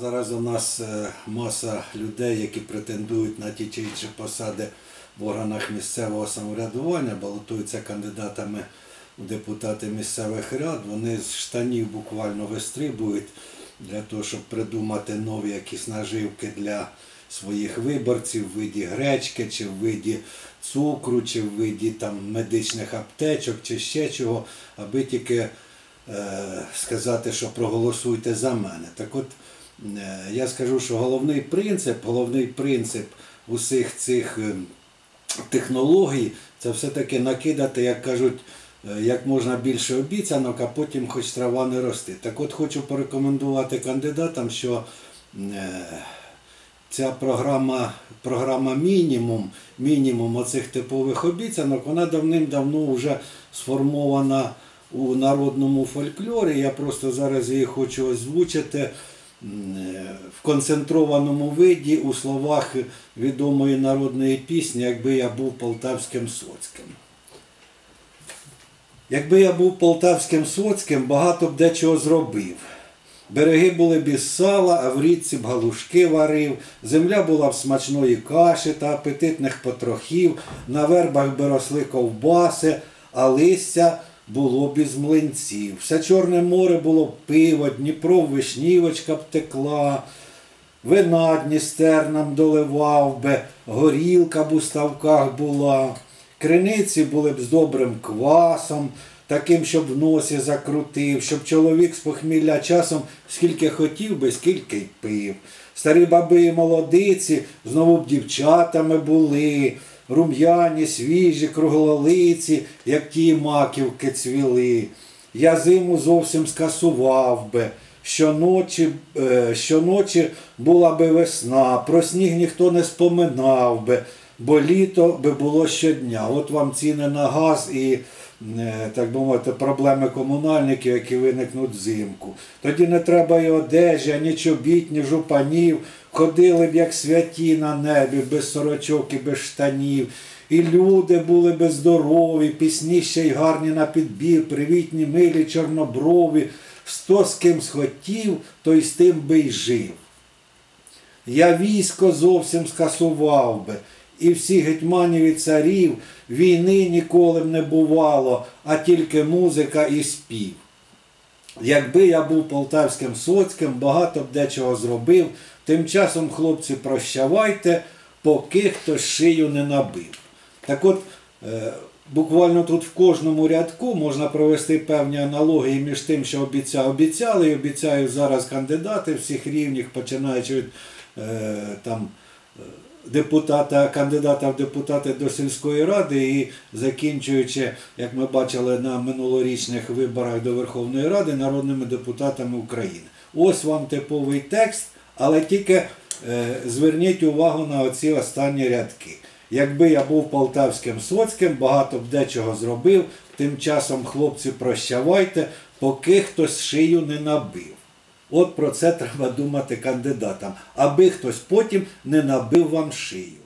Зараз у нас е, маса людей, які претендують на ті чи інші посади в органах місцевого самоврядування, балотуються кандидатами у депутати місцевих рад. Вони з штанів буквально вистрибують для того, щоб придумати нові якісь наживки для своїх виборців в виді гречки, чи в виді цукру, чи в виді там, медичних аптечок, чи ще чого, аби тільки е, сказати, що проголосуйте за мене. Так от я скажу, що головний принцип, головний принцип усіх цих е, технологій це все-таки накидати, як кажуть, е, як можна більше обіцянок, а потім хоч трава не рости. Так от хочу порекомендувати кандидатам, що е, ця програма, програма мінімум, мінімум оцих типових обіцянок, вона давним-давно вже сформована у народному фольклорі. Я просто зараз її хочу озвучити е, в концентрованому виді у словах відомої народної пісні, якби я був полтавським соцьким. Якби я був полтавським соцьким, багато б дечого зробив. Береги були б сала, а в річці б галушки варив, земля була б смачної каші та апетитних потрохів, на вербах би росли ковбаси, а листя було б із млинців. Все Чорне море було пиво, Дніпро вишнівочка б текла, вина Дністер нам доливав би, горілка б у ставках була, криниці були б з добрим квасом, таким, щоб в носі закрутив, щоб чоловік з похмілля часом скільки хотів би, скільки й пив. Старі баби і молодиці знову б дівчатами були, рум'яні, свіжі, круглолиці, як ті маківки цвіли. Я зиму зовсім скасував би. Щоночі, е, щоночі була би весна, про сніг ніхто не споминав би, бо літо би було щодня. От вам ціни на газ і, е, так би мовити, проблеми комунальників, які виникнуть взимку. Тоді не треба і одежі, ні чобіт, ні жупанів. Ходили б як святі на небі, без сорочок і без штанів. І люди були би здорові, пісні ще й гарні на підбір, привітні, милі, чорноброві. Хто з ким схотів, той з тим би й жив. Я військо зовсім скасував би, і всі гетьманів і царів війни ніколи б не бувало, а тільки музика і спів. Якби я був полтавським соцьким, багато б дечого зробив, тим часом, хлопці, прощавайте, поки хтось шию не набив. Так от, е, буквально тут в кожному рядку можна провести певні аналогії між тим, що обіцяв, обіцяли і обіцяють зараз кандидати всіх рівнів, починаючи від е, там, е, депутата, кандидата в депутати до сільської ради і закінчуючи, як ми бачили на минулорічних виборах до Верховної Ради, народними депутатами України. Ось вам типовий текст, але тільки е, зверніть увагу на оці останні рядки. Якби я був полтавським соцьким, багато б дечого зробив, тим часом, хлопці, прощавайте, поки хтось шию не набив. От про це треба думати кандидатам, аби хтось потім не набив вам шию.